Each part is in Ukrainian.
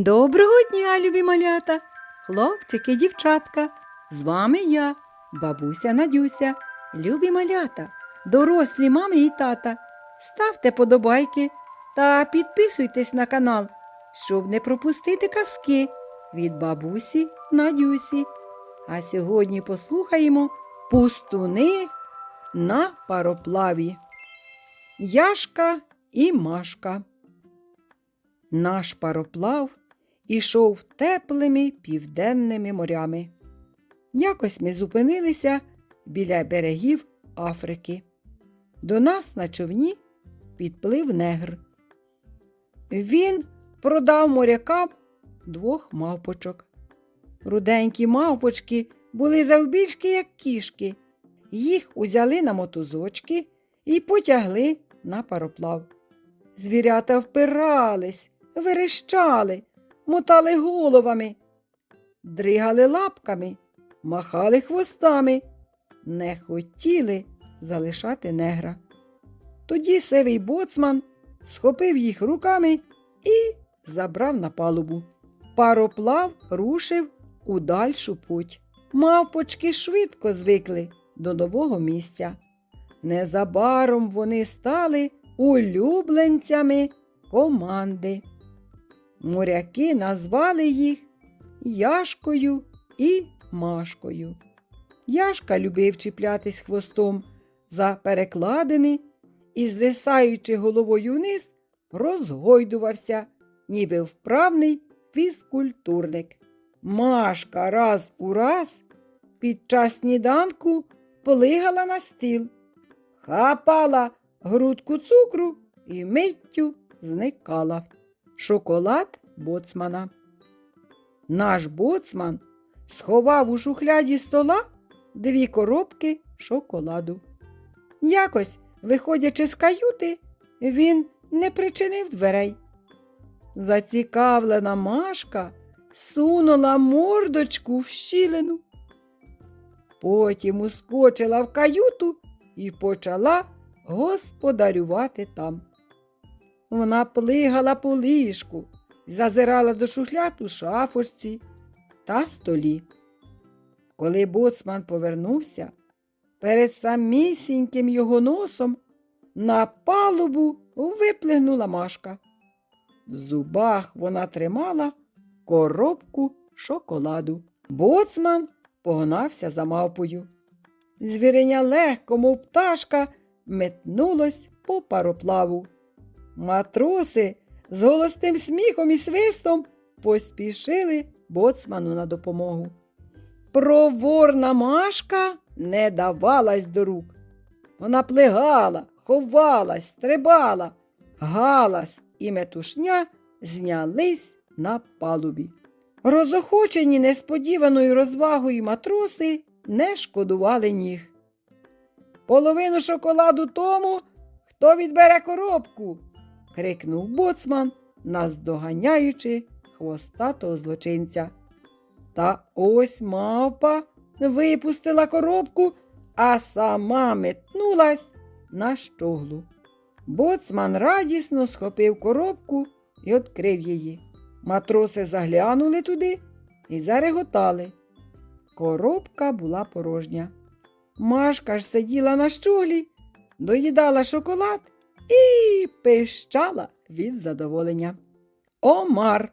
Доброго дня, любі малята, хлопчики, дівчатка. З вами я, бабуся Надюся, любі малята, дорослі мами і тата. Ставте подобайки та підписуйтесь на канал, щоб не пропустити казки від бабусі Надюсі. А сьогодні послухаємо пустуни на пароплаві. Яшка і Машка. Наш пароплав ішов теплими південними морями. Якось ми зупинилися біля берегів Африки. До нас на човні підплив негр. Він продав морякам двох мавпочок. Руденькі мавпочки були завбільшки, як кішки. Їх узяли на мотузочки і потягли на пароплав. Звірята впирались, верещали, мотали головами, дригали лапками, махали хвостами, не хотіли залишати негра. Тоді сивий боцман схопив їх руками і забрав на палубу. Пароплав рушив у дальшу путь. Мавпочки швидко звикли до нового місця. Незабаром вони стали улюбленцями команди. Моряки назвали їх Яшкою і Машкою. Яшка любив чіплятись хвостом за перекладини і, звисаючи головою вниз, розгойдувався, ніби вправний фізкультурник. Машка раз у раз під час сніданку плигала на стіл, хапала грудку цукру і миттю зникала. Шоколад боцмана. Наш боцман сховав у шухляді стола дві коробки шоколаду. Якось, виходячи з каюти, він не причинив дверей. Зацікавлена Машка сунула мордочку в щілину. Потім ускочила в каюту і почала господарювати там. Вона плигала по ліжку, зазирала до шухляд у шафочці та столі. Коли боцман повернувся, перед самісіньким його носом на палубу виплигнула Машка. В зубах вона тримала коробку шоколаду. Боцман погнався за мавпою. Звіреня легко, мов пташка, метнулось по пароплаву. Матроси з голосним сміхом і свистом поспішили боцману на допомогу. Проворна Машка не давалась до рук. Вона плигала, ховалась, стрибала, галас і метушня знялись на палубі. Розохочені несподіваною розвагою матроси не шкодували ніг. Половину шоколаду тому, хто відбере коробку, крикнув боцман, наздоганяючи хвостатого злочинця. Та ось мавпа випустила коробку, а сама метнулась на щоглу. Боцман радісно схопив коробку і відкрив її. Матроси заглянули туди і зареготали. Коробка була порожня. Машка ж сиділа на щоглі, доїдала шоколад і пищала від задоволення. Омар.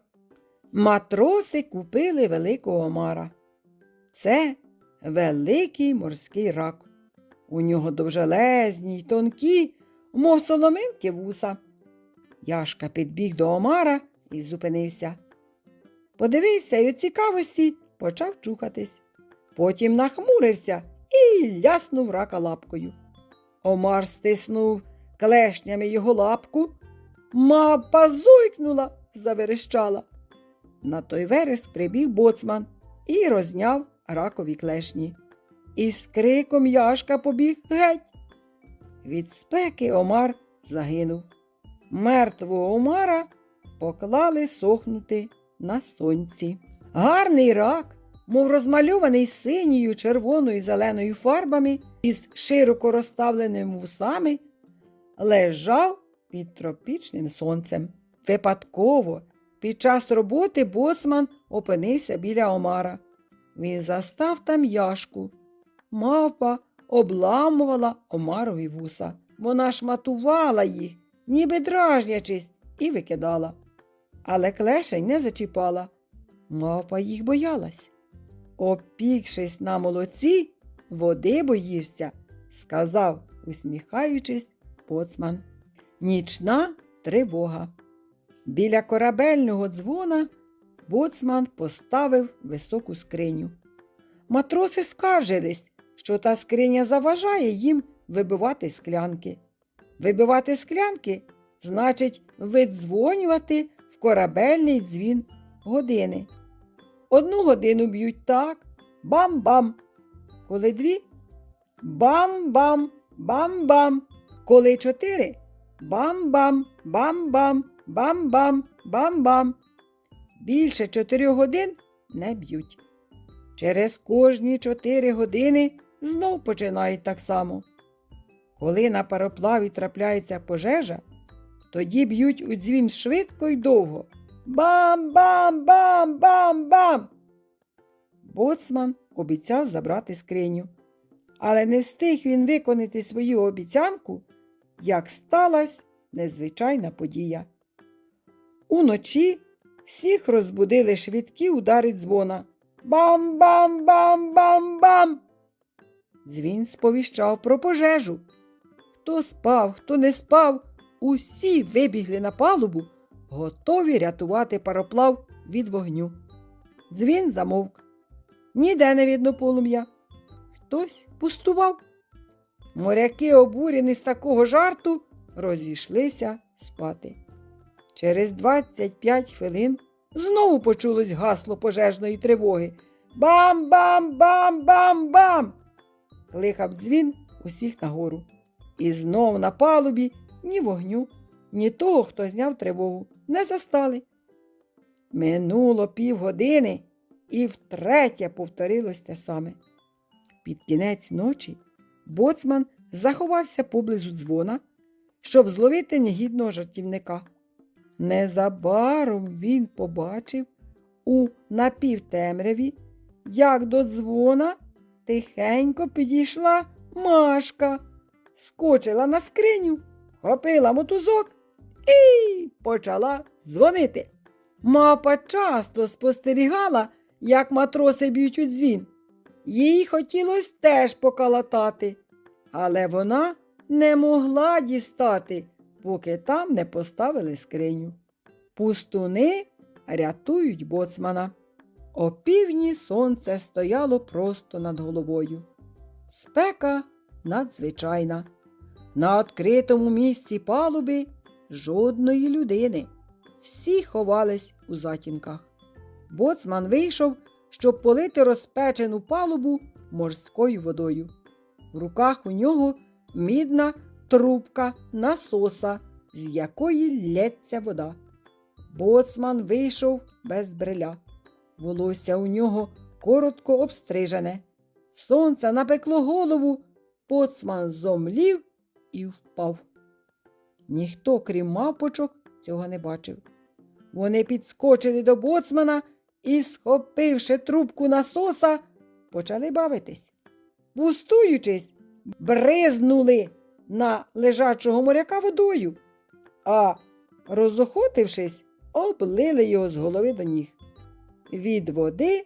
Матроси купили великого омара. Це великий морський рак. У нього довжелезні й тонкі, мов соломинки вуса. Яшка підбіг до омара і зупинився. Подивився й у цікавості почав чухатись. Потім нахмурився і ляснув рака лапкою. Омар стиснув клешнями його лапку. Мапа зойкнула, заверещала. На той вереск прибіг боцман і розняв ракові клешні. І з криком Яшка побіг геть. Від спеки Омар загинув. Мертвого Омара поклали сохнути на сонці. Гарний рак, мов розмальований синьою, червоною і зеленою фарбами із широко розставленими вусами, лежав під тропічним сонцем. Випадково Під час роботи боцман опинився біля Омара. Він застав там яшку. Мавпа обламувала Омарові вуса. Вона шматувала їх, ніби дражнячись, і викидала. Але клешень не зачіпала. Мавпа їх боялась. Опікшись на молоці, води боїшся, сказав, усміхаючись, боцман. Нічна тривога. Біля корабельного дзвона боцман поставив високу скриню. Матроси скаржились, що та скриня заважає їм вибивати склянки. Вибивати склянки значить видзвонювати в корабельний дзвін години. Одну годину б'ють так, бам-бам. Коли дві бам-бам, бам-бам. Коли чотири бам-бам, бам-бам, бам-бам, бам-бам. Більше чотирьох годин не б'ють. Через кожні чотири години знов починають так само. Коли на пароплаві трапляється пожежа, тоді б'ють у дзвін швидко й довго. Бам-бам-бам-бам-бам. Боцман обіцяв забрати скриню. Але не встиг він виконати свою обіцянку, як сталася незвичайна подія. Уночі всіх розбудили швидкі удари дзвона. Бам-бам-бам-бам-бам. Дзвін сповіщав про пожежу. Хто спав, хто не спав, усі вибігли на палубу, готові рятувати пароплав від вогню. Дзвін замовк. Ніде не видно полум'я. Хтось пустував. Моряки, обурені з такого жарту, розійшлися спати. Через 25 хвилин знову почулось гасло пожежної тривоги. Бам-бам-бам-бам-бам! Кликав дзвін усіх нагору. І знов на палубі ні вогню, ні того, хто зняв тривогу, не застали. Минуло півгодини, і втретє повторилось те саме. Під кінець ночі боцман заховався поблизу дзвона, щоб зловити негідного жартівника. Незабаром він побачив у напівтемряві, як до дзвона тихенько підійшла Машка, скочила на скриню, хопила мотузок і почала дзвонити. Мапа часто спостерігала, як матроси б'ють у дзвін. Їй хотілося теж покалатати, але вона не могла дістати, поки там не поставили скриню. Пустуни рятують боцмана. О півдні сонце стояло просто над головою. Спека надзвичайна. На відкритому місці палуби жодної людини. Всі ховались у затінках. Боцман вийшов, щоб полити розпечену палубу морською водою. В руках у нього мідна трубка насоса, з якої лється вода. Боцман вийшов без бриля. Волосся у нього коротко обстрижене. Сонце напекло голову, боцман зомлів і впав. Ніхто, крім мавпочок, цього не бачив. Вони підскочили до боцмана і, схопивши трубку насоса, почали бавитись. Пустуючись, бризнули на лежачого моряка водою, а, розохотившись, облили його з голови до ніг. Від води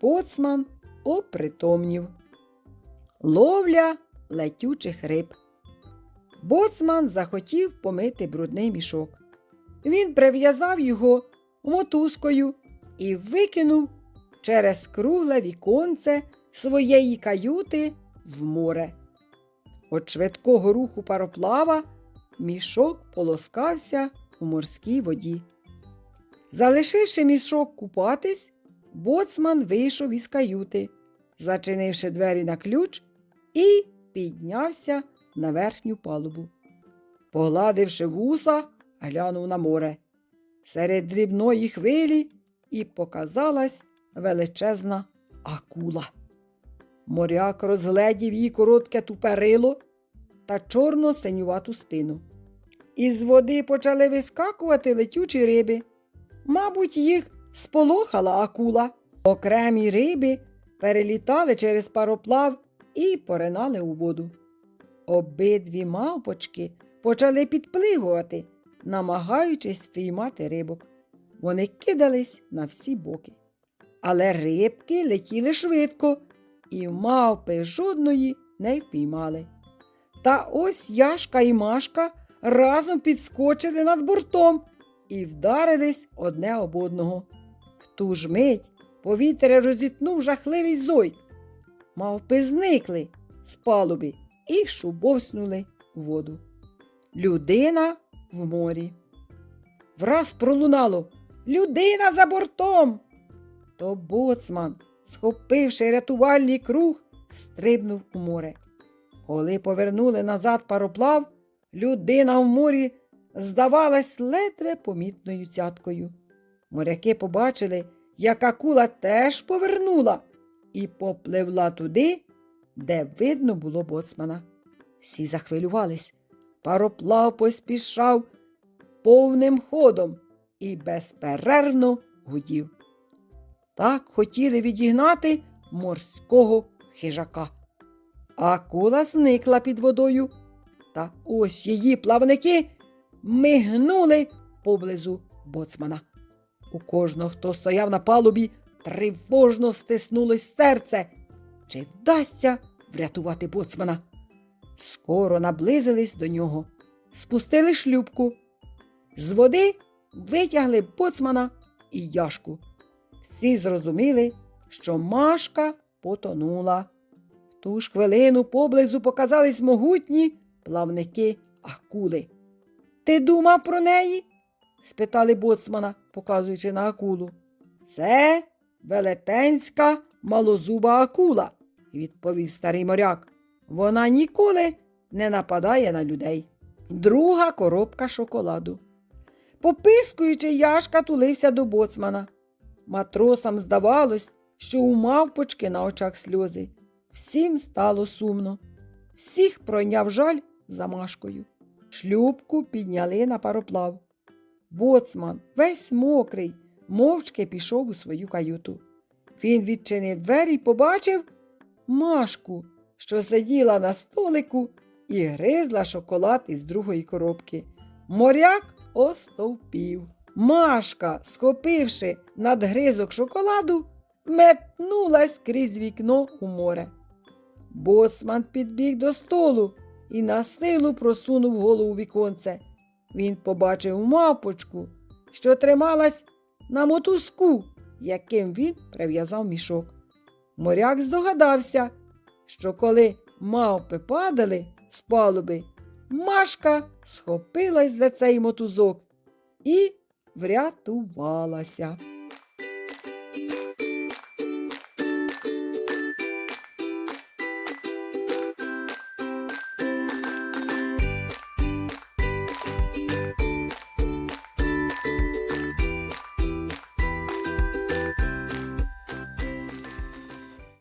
боцман опритомнів. Ловля летючих риб. Боцман захотів помити брудний мішок. Він прив'язав його мотузкою і викинув через кругле віконце своєї каюти в море. От швидкого руху пароплава мішок полоскався у морській воді. Залишивши мішок купатись, боцман вийшов із каюти, зачинивши двері на ключ і піднявся на верхню палубу. Погладивши вуса, глянув на море. Серед дрібної хвилі і показалась величезна акула. Моряк розгледів її коротке туперило та чорно-синювату спину. Із води почали вискакувати летючі риби. Мабуть, їх сполохала акула. Окремі риби перелітали через пароплав і поринали у воду. Обидві мавпочки почали підпливувати, намагаючись впіймати рибок. Вони кидались на всі боки. Але рибки летіли швидко, і мавпи жодної не впіймали. Та ось Яшка і Машка разом підскочили над бортом і вдарились одне об одного. В ту ж мить повітря розітнув жахливий зойк. Мавпи зникли з палуби і шубовснули у воду. Людина в морі. Враз пролунало Людина за бортом. То боцман, схопивши рятувальний круг, стрибнув у море. Коли повернули назад пароплав, людина в морі здавалась ледве помітною цяткою. Моряки побачили, як акула теж повернула і попливла туди, де видно було боцмана. Всі захвилювались. Пароплав поспішав повним ходом і безперервно гудів. Так хотіли відігнати морського хижака. Акула зникла під водою, та ось її плавники мигнули поблизу боцмана. У кожного, хто стояв на палубі, тривожно стиснулось серце. Чи вдасться врятувати боцмана? Скоро наблизились до нього, спустили шлюбку. З води витягли боцмана і яшку. Всі зрозуміли, що Машка потонула. В ту ж хвилину поблизу показались могутні плавники акули. Ти думав про неї? спитали боцмана, показуючи на акулу. Це велетенська малозуба акула, відповів старий моряк. Вона ніколи не нападає на людей. Друга коробка шоколаду. Попискуючи, Яшка тулився до боцмана. Матросам здавалось, що у мавпочки на очах сльози. Всім стало сумно. Всіх пройняв жаль за Машкою. Шлюбку підняли на пароплав. Боцман, весь мокрий, мовчки пішов у свою каюту. Він відчинив двері і побачив Машку, що сиділа на столику і гризла шоколад із другої коробки. Моряк остовпів. Машка, схопивши надгризок шоколаду, метнулась крізь вікно у море. Боцман підбіг до столу і на силу просунув голову віконце. Він побачив мавпочку, що трималась на мотузку, яким він прив'язав мішок. Моряк здогадався, що коли мавпи падали з палуби, Машка схопилась за цей мотузок і врятувалася.